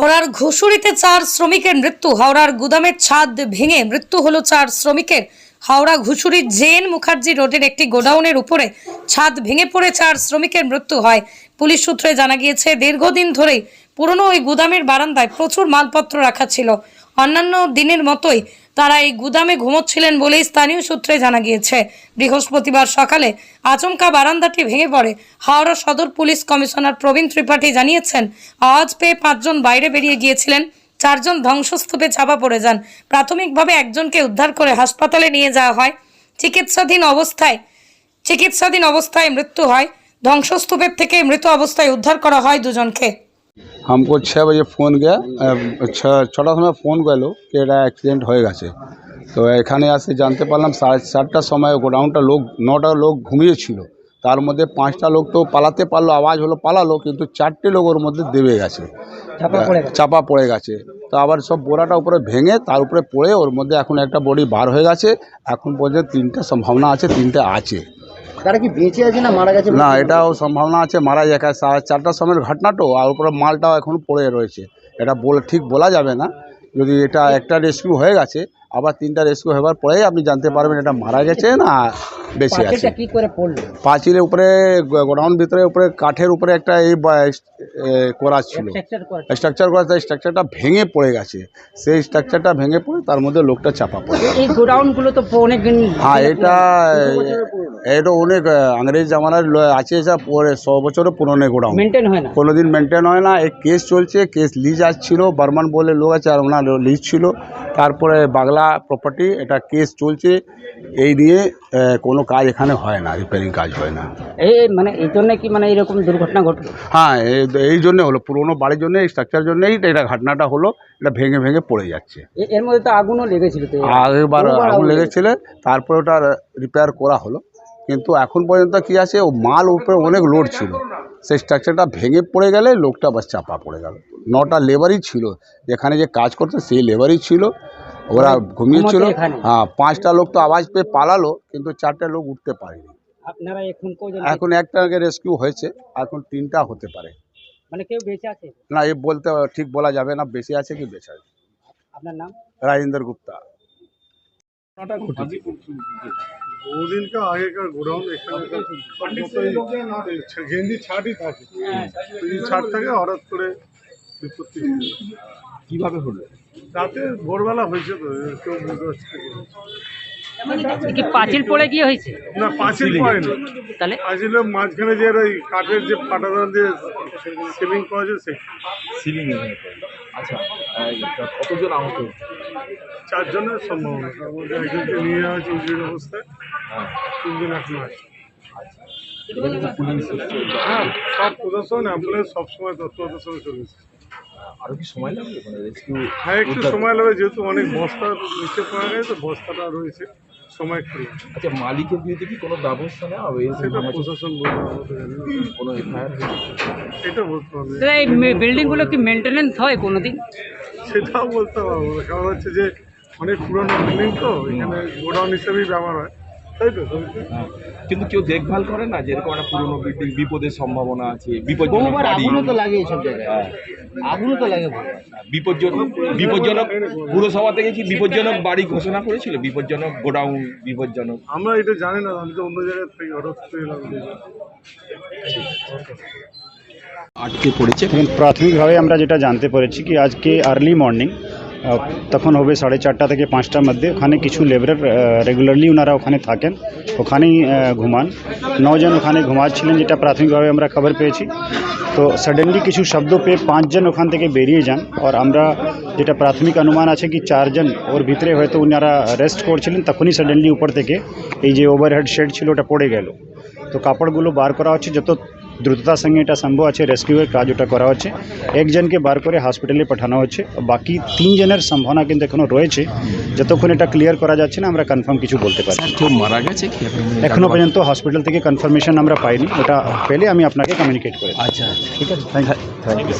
হাওড়ার ঘুষুরিতে চার শ্রমিকের মৃত্যু, হাওড়ার গুদামের ছাদ ভেঙে মৃত্যু হলো চার শ্রমিকের। হাওড়া ঘুষুরির জেন মুখার্জি রোডের একটি গোডাউনের উপরে ছাদ ভেঙে পড়ে চার শ্রমিকের মৃত্যু হয়। পুলিশ সূত্রে জানা গিয়েছে, দীর্ঘদিন ধরেই পুরনো ওই গুদামের বারান্দায় প্রচুর মালপত্র রাখা ছিল। অন্যান্য দিনের মতোই তারা এই গুদামে ঘুমোচ্ছিলেন বলেই স্থানীয় সূত্রে জানা গিয়েছে। বৃহস্পতিবার সকালে আচমকা বারান্দাটি ভেঙে পড়ে। হাওড়া সদর পুলিশ কমিশনার প্রবীণ ত্রিপাঠী জানিয়েছেন, আওয়াজ পেয়ে পাঁচজন বাইরে বেরিয়ে গিয়েছিলেন, চারজন ধ্বংসস্তূপে চাপা পড়ে যান। প্রাথমিকভাবে একজনকে উদ্ধার করে হাসপাতালে নিয়ে যাওয়া হয়। চিকিৎসাধীন অবস্থায় চিকিৎসাধীন অবস্থায় মৃত্যু হয়। ধ্বংসস্তূপের থেকে মৃত অবস্থায় উদ্ধার করা হয় দুজনকে। हमको छः बजे फ़ोन गया ছটা সময় ফোন গেল যে এটা অ্যাক্সিডেন্ট হয়ে গেছে তো এখানে আসে জানতে পারলাম সাড়ে চারটার সময় গোডাউনটা লোক নটা লোক ঘুমিয়েছিল তার মধ্যে পাঁচটা লোক তো পালাতে পারলো আওয়াজ হলো পালালো কিন্তু চারটে লোক ওর মধ্যে দেবে গেছে চাপা পড়ে গেছে তো আবার সব বোরাটা উপরে ভেঙে তার উপরে পড়ে ওর মধ্যে এখন একটা বডি বার হয়ে গেছে এখন পর্যন্ত তিনটা সম্ভাবনা আছে তিনটে আছে তারা কি বেঁচে আছে না মারা গেছে? না, এটাও সম্ভাবনা আছে, মারা যায়। সাড়ে চারটার সময়ের ঘটনা তো, আর উপরে মালটাও এখন পড়ে রয়েছে। এটা বলে, ঠিক বলা যাবে না। যদি এটা একটা রেস্কিউ হয়ে গেছে, আবার তিনটা রেস্কিউ হওয়ার পরেই আপনি জানতে পারবেন এটা মারা গেছে না বেঁচে আছে। কি করে পড়ল? পাঁচিলের উপরে গোডাউন ভিতরে উপরে কাঠের উপরে একটা এই করা ছিল। স্ট্রাকচার করা সেই স্ট্রাকচারটা ভেঙে পড়ে গেছে। সেই স্ট্রাকচারটা ভেঙে পড়ে তার মধ্যে লোকটা চাপা পড়ে। এই গোডাউনগুলো তো অনেক দিন হ্যাঁ এটা এটা অনেক আংরেজ জামানার আছে যা পরে শ বছরের পুরনো গোডাউন। মেনটেন হয় না? কোনোদিন মেনটেন হয় না। এই কেস চলছে কেস লিজ আসছিল বর্মান বলে লোক আছে আর ওনার লিজ ছিল। তারপরে বাংলা প্রপার্টি এটা কেস চলছে এই নিয়ে আহ, কোনো কাজ এখানে হয় না রিপেয়ারিং কাজ হয় না। এই মানে এই জন্য কি মানে এরকম দুর্ঘটনা ঘটলো? হ্যাঁ এই- জন্যে হলো পুরোনো বাড়ির জন্য এই স্ট্রাকচার জন্যই এটা ঘটনাটা হলো এটা ভেঙে ভেঙে পড়ে যাচ্ছে। এর মধ্যে তো আগুনও লেগেছিল আগুন আগুন লেগেছিল তারপরে ওটা রিপেয়ার করা হলো। কিন্তু এখন পর্যন্ত কি আছে ও মাল উপরে অনেক লোড ছিল। সেই স্ট্রাকচারটা ভেঙে পড়ে গেলে লোকটা বাস চাপা পড়ে গেল। নটা লেবারই ছিল। যেখানে যে কাজ করতো সেই লেবারই ছিল। ওরা ঘুমিয়েছিল হ্যাঁ পাঁচটা লোক তো আওয়াজ পেয়ে পালালো কিন্তু চারটে লোক উঠতে পারেনি। আপনারা এখন এখন একটাকে রেস্কিউ হয়েছে। এখন তিনটা হতে পারে। মানে কেউ বেঁচে আছে? না এ বলতে ঠিক বলা যাবে না বেশি আছে কি বেশি আছে। আপনার নাম? রাজেন্দ্র গুপ্তা। বহুদিনকে আগেকার গোডাউন এখানে গেঞ্জি ছাড়ই থাকে। এই ছাড় থাকে হঠাৎ করে বিপত্তি কীভাবে হলো? রাতে ভোরবেলা হয়েছে তো কেউ বুঝতে পারছে না। কি পাঁচিল পড়ে গিয়ে হয়েছে? না পাঁচিল পড়েনি। তাহলে? পাঁচিলের মাঝখানে যে ওই কাঠের যে পাটাদান দিয়ে সেভিং করা যায় সে সিলিং আচ্ছা কতজন আহত? চারজনের সম্ভাবনা তার মধ্যে একজনকে নিয়ে যাওয়া হয়েছে অবস্থায়। হ্যাঁ তিনজন এখন আছে এটা কিন্তু পুলিশ এসছে। হ্যাঁ সব প্রদর্শন অ্যাম্বুলেন্স সবসময় তৎপরতার সঙ্গে চলেছে আরও কি সময় লাগবে? মানে রেস্কিউ হ্যাঁ একটু সময় লাগবে যেহেতু অনেক বস্তা নিচে পড়ে গেছে তো বস্তাটা রয়েছে সময় একটু আচ্ছা মালিকের বিরুদ্ধে কি কোনো ব্যবস্থা নেওয়া হবে? সেটা প্রশাসন। কোনো এফআইআর? এটা বলতে হবে। এই বিল্ডিংগুলো কি মেনটেনেন্স হয় কোনোদিন? সেটাও বলতে পারব কারণ হচ্ছে যে অনেক পুরনো বিল্ডিং তো এখানে গোডাউন হিসেবেই ব্যবহার হয়? কিন্তু কেউ দেখভাল করে না যেরকম একটা পুরনো বিল্ডিং বিপদের সম্ভাবনা আছে বিপজ্জনক বাড়ি? লাগে এইসব জায়গায়। আগুনও তো লাগে বিপজ্জনক বিপজ্জনক পুরসভা থেকে কি বিপজ্জনক বাড়ি ঘোষণা করেছিল? বিপজ্জনক গোডাউন বিপজ্জনক। আমরা এটা জানি না আমি তো অন্য জায়গা থেকে হঠাৎ আটকে পড়েছে। এখন প্রাথমিকভাবে আমরা যেটা জানতে পেরেছি কি আজকে আর্লি মর্নিং তখন হবে সাড়ে চারটা থেকে পাঁচটার মধ্যে। ওখানে কিছু লেবারার রেগুলারলি ওনারা ওখানে থাকেন। ওখানেই ঘুমান। নজন ওখানে ঘুমাচ্ছিলেন, যেটা প্রাথমিকভাবে আমরা খবর পেয়েছি। তো সাডেনলি কিছু শব্দ পেয়ে পাঁচজন ওখান থেকে বেরিয়ে যান। আর আমরা যেটা প্রাথমিক অনুমান আছে কি, চারজন, ওর ভিতরে হয়তো ওনারা রেস্ট করছিলেন, তখনই সাডেনলি উপর থেকে এই যে ওভারহেড শেড ছিল, ওটা পড়ে গেল। তো কাপড়গুলো বার করা হচ্ছে, যত দ্রুততার সঙ্গে এটা সম্ভব আছে রেস্কিউয়ের কাজ ওটা করা হচ্ছে। একজনকে বার করে হসপিটালে পাঠানো হচ্ছে। বাকি তিনজনের সম্ভাবনা কিন্তু এখনও রয়েছে। যতক্ষণ এটা ক্লিয়ার করা যাচ্ছে না আমরা কনফার্ম কিছু বলতে পারি। মারা গেছে এখনও এখনও পর্যন্ত? হসপিটাল থেকে কনফার্মেশন আমরা পাইনি। ওটা পেলে আমি আপনাকে কমিউনিকেট করি আচ্ছা ঠিক আছে। Thank you